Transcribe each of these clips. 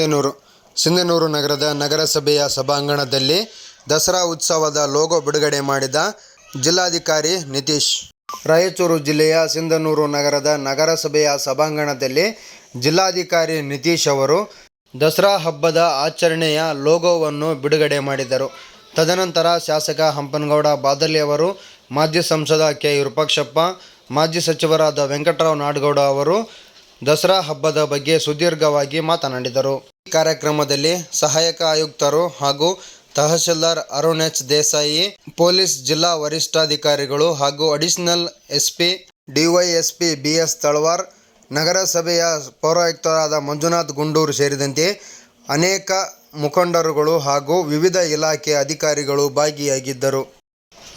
ಸಿಂಧನೂರು ಸಿಂಧನೂರು ನಗರದ ನಗರಸಭೆಯ ಸಭಾಂಗಣದಲ್ಲಿ ದಸರಾ ಉತ್ಸವದ ಲೋಗೋ ಬಿಡುಗಡೆ ಮಾಡಿದ ಜಿಲ್ಲಾಧಿಕಾರಿ ನಿತೀಶ್. ರಾಯಚೂರು ಜಿಲ್ಲೆಯ ಸಿಂಧನೂರು ನಗರದ ನಗರಸಭೆಯ ಸಭಾಂಗಣದಲ್ಲಿ ಜಿಲ್ಲಾಧಿಕಾರಿ ನಿತೀಶ್ ಅವರು ದಸರಾ ಹಬ್ಬದ ಆಚರಣೆಯ ಲೋಗೋವನ್ನು ಬಿಡುಗಡೆ ಮಾಡಿದರು. ತದನಂತರ ಶಾಸಕ ಹಂಪನಗೌಡ ಬಾದಲಿ ಅವರು, ಮಾಜಿ ಸಂಸದ ಕೆ ವಿರೂಪಾಕ್ಷಪ್ಪ, ಮಾಜಿ ಸಚಿವರಾದ ವೆಂಕಟರಾವ್ ನಾಡಗೌಡ ಅವರು ದಸರಾ ಹಬ್ಬದ ಬಗ್ಗೆ ಸುದೀರ್ಘವಾಗಿ ಮಾತನಾಡಿದರು. ಈ ಕಾರ್ಯಕ್ರಮದಲ್ಲಿ ಸಹಾಯಕ ಆಯುಕ್ತರು ಹಾಗೂ ತಹಶೀಲ್ದಾರ್ ಅರುಣ್ ಎಚ್ ದೇಸಾಯಿ, ಪೊಲೀಸ್ ಜಿಲ್ಲಾ ವರಿಷ್ಠಾಧಿಕಾರಿಗಳು ಹಾಗೂ additional SP, DySP B S Talwar, ನಗರಸಭೆಯ ಪೌರಾಯುಕ್ತರಾದ ಮಂಜುನಾಥ್ ಗುಂಡೂರು ಸೇರಿದಂತೆ ಅನೇಕ ಮುಖಂಡರುಗಳು ಹಾಗೂ ವಿವಿಧ ಇಲಾಖೆ ಅಧಿಕಾರಿಗಳು ಭಾಗಿಯಾಗಿದ್ದರು.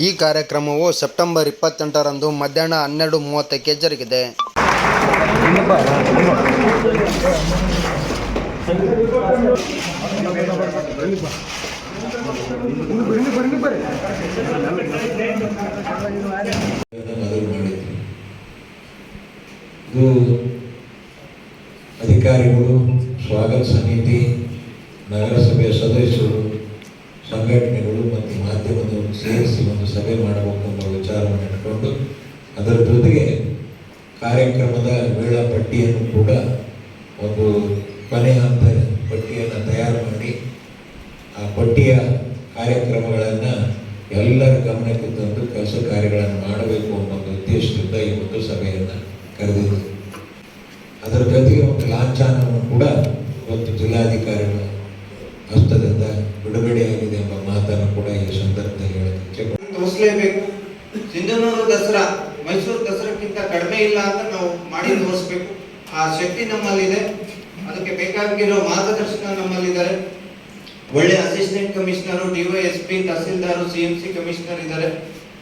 ಈ ಕಾರ್ಯಕ್ರಮವು ಸೆಪ್ಟೆಂಬರ್ ಇಪ್ಪತ್ತೆಂಟರಂದು ಮಧ್ಯಾಹ್ನ ಹನ್ನೆರಡು ಮೂವತ್ತಕ್ಕೆ ಜರುಗಿದೆ. ಇದು ಅಧಿಕಾರಿಗಳು, ಸ್ವಾಗತ ಸಮಿತಿ, ನಗರಸಭೆಯ ಸದಸ್ಯರು, ಸಂಘಟನೆಗಳು ಮತ್ತು ಮಾಧ್ಯಮದವರು ಸೇರಿಸಿ ಒಂದು ಸಭೆ ಮಾಡಬೇಕು ಎಂಬ ವಿಚಾರವನ್ನು ಇಟ್ಕೊಂಡು ಅದರ ಜೊತೆಗೆ ಕಾರ್ಯಕ್ರಮದ ವೇಳಾಪಟ್ಟಿಯನ್ನು ಕೂಡ ಒಂದು ಕೊನೆ ಹಂತ ಪಟ್ಟಿಯನ್ನು ತಯಾರು ಮಾಡಿ ಆ ಪಟ್ಟಿಯ ಕಾರ್ಯಕ್ರಮಗಳನ್ನು ಎಲ್ಲರ ಗಮನಕ್ಕೆ ತಂದು ಕೆಲಸ ಕಾರ್ಯಗಳನ್ನು ಮಾಡಬೇಕು ಅನ್ನೋ ಉದ್ದೇಶದಿಂದ ಈ ಒಂದು ಸಭೆಯನ್ನು ಕರೆದಿದ್ದು. ಅದರ ಜೊತೆಗೆ ಒಂದು ಲಾಂಛನವನ್ನು ಕೂಡ ಇವತ್ತು ಜಿಲ್ಲಾಧಿಕಾರಿಗಳ ಹಸ್ತದಿಂದ ಬಿಡುಗಡೆಯಾಗಿದೆ ಎಂಬ ಮಾತನ್ನು ಕೂಡ ಈ ಸಂದರ್ಭದಲ್ಲಿ. ತೋರಿಸಲೇಬೇಕು. ಸಿಂಧನೂರು ದಸರಾ, ಮೈಸೂರು ದಸರಾಕ್ಕಿಂತ ಕಡಿಮೆ ಇಲ್ಲ ಅಂತ ನಾವು ಮಾಡಿ ತೋರಿಸ್ಬೇಕು. ಆ ಶಕ್ತಿ ನಮ್ಮಲ್ಲಿದೆ. ಅದಕ್ಕೆ ಬೇಕಾಗಿರೋ ಮಾರ್ಗದರ್ಶನ ನಮ್ಮಲ್ಲಿದ್ದಾರೆ. ಒಳ್ಳೆ ಅಸಿಸ್ಟೆಂಟ್ ಕಮಿಷನರು ಡಿವೈಎಸ್ಪಿ ತಹಸೀಲ್ದಾರ್ ಸಿ ಎಂ ಸಿ ಕಮಿಷನರ್ ಇದ್ದಾರೆ.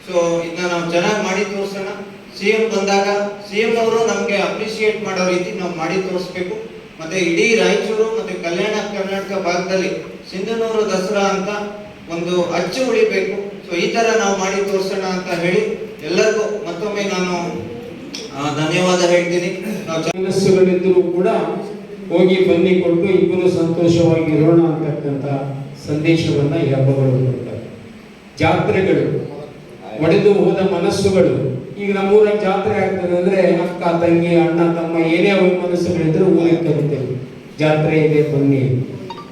ಸೊ ಇದನ್ನ ನಾವು ಚೆನ್ನಾಗಿ ಮಾಡಿ ತೋರಿಸೋಣ. ಸಿ ಎಂ ಬಂದಾಗ ಸಿ ಎಂ ಅವರು ನಮಗೆ ಅಪ್ರಿಶಿಯೇಟ್ ಮಾಡೋ ರೀತಿ ನಾವು ಮಾಡಿ ತೋರಿಸ್ಬೇಕು. ಮತ್ತೆ ಇಡೀ ರಾಯಚೂರು ಮತ್ತೆ ಕಲ್ಯಾಣ ಕರ್ನಾಟಕ ಭಾಗದಲ್ಲಿ ಸಿಂಧನೂರು ದಸರಾ ಅಂತ ಒಂದು ಅಚ್ಚು ಉಳಿಬೇಕು. ಸೊ ಈ ತರ ನಾವು ಮಾಡಿ ತೋರಿಸೋಣ ಅಂತ ಹೇಳಿ ಎಲ್ಲರಿಗೂ ಮತ್ತೊಮ್ಮೆ ನಾನು ಧನ್ಯವಾದ ಹೇಳ್ತೀನಿ. ಮನಸ್ಸುಗಳಿದ್ದರೂ ಕೂಡ ಹೋಗಿ ಬನ್ನಿ ಕೊಟ್ಟು ಇಬ್ಬರು ಸಂತೋಷವಾಗಿ ಇರೋಣ ಅಂತಕ್ಕಂಥ ಸಂದೇಶವನ್ನು ಈ ಹಬ್ಬಗಳು ಕೊಡ್ತಾರೆ. ಜಾತ್ರೆಗಳು, ಒಡೆದು ಹೋದ ಮನಸ್ಸುಗಳು. ಈಗ ನಮ್ಮೂರಾಗ ಜಾತ್ರೆ ಆಗ್ತದೆ ಅಂದ್ರೆ ಅಕ್ಕ, ತಂಗಿ, ಅಣ್ಣ, ತಮ್ಮ ಏನೇ ಅವ್ರ ಮನಸ್ಸುಗಳಿದ್ರೆ ಊರಿಗೆ ಕರಿತೇವೆ. ಜಾತ್ರೆ ಇದೆ, ಬನ್ನಿ.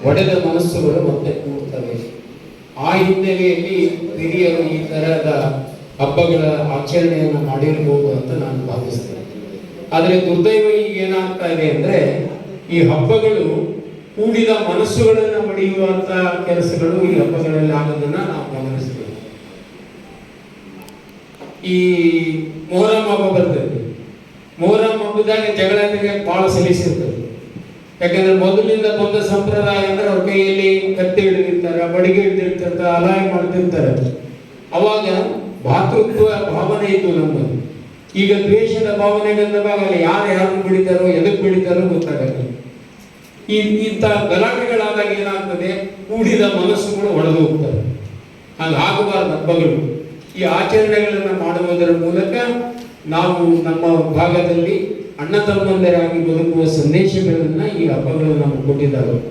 ಒಡೆದ ಮನಸ್ಸುಗಳು ಮತ್ತೆ ಕೂಡ್ತವೆ. ಆ ಹಿನ್ನೆಲೆಯಲ್ಲಿ ಹಿರಿಯರು ಈ ತರಹದ ಹಬ್ಬಗಳ ಆಚರಣೆಯನ್ನು ಮಾಡಿರ್ಬೋದು ಅಂತ ನಾನು ಭಾವಿಸ್ತೇನೆ. ಆದರೆ ದುರ್ದೈವ ಈಗ ಏನಾಗ್ತಾ ಇದೆ ಅಂದ್ರೆ ಈ ಹಬ್ಬಗಳು ಕೂಡಿದ ಮನಸ್ಸುಗಳನ್ನು ಮಡಿಯುವಂತ ಕೆಲಸಗಳು ಈ ಹಬ್ಬಗಳಲ್ಲಿ ಆಗೋದನ್ನ ನಾವು ಗಮನಿಸ್ತೇವೆ. ಈ ಮೊಹರಂ ಹಬ್ಬ ಬರ್ತದೆ. ಮೊಹರಂ ಹಬ್ಬದಾಗ ಜಗಳ ಬಹಳ ಸಲಿಸಿರ್ತದೆ ಯಾಕಂದ್ರೆ ಮೊದಲಿಂದ ಬಂದ ಸಂಪ್ರದಾಯ ಅಂದ್ರೆ ಅವ್ರ ಕೈಯಲ್ಲಿ ಕತ್ತಿ ಹಿಡಿದಿರ್ತಾರೆ ಬಡಿಗೆ ಹಿಡಿದಿರ್ತಾರೆ, ಅಲಾಯ ಮಾಡ್ತಿರ್ತಾರೆ. ಅವಾಗ ಭಾತೃತ್ವ ಭಾವನೆ ಇತ್ತು ನಮ್ಮಲ್ಲಿ. ಈಗ ದ್ವೇಷದ ಭಾವನೆ ಬಂದಾಗ ಅಲ್ಲಿ ಯಾರು ಯಾರನ್ನು ಬಿಡಿತಾರೋ ಎದಕ್ಕೆ ಬಿಡಿತಾರೋ ಗೊತ್ತಾಗಲ್ಲ. ಈ ಇಂಥ ಗಲಾಟೆಗಳಾದಾಗ ಏನಾಗ್ತದೆ? ಕೂಡಿದ ಮನಸ್ಸುಗಳು ಒಡೆದು ಹೋಗ್ತವೆ ಹಾಗಾಗಬಾರದು ಹಬ್ಬಗಳು. ಈ ಆಚರಣೆಗಳನ್ನು ಮಾಡುವುದರ ಮೂಲಕ ನಾವು ನಮ್ಮ ಭಾಗದಲ್ಲಿ ಅಣ್ಣ ತಮ್ಮಂದರಾಗಿ ಬದುಕುವ ಸಂದೇಶಗಳನ್ನು ಈ ಹಬ್ಬಗಳು ನಮಗೆ ಕೊಟ್ಟಿದ್ದಾವೆ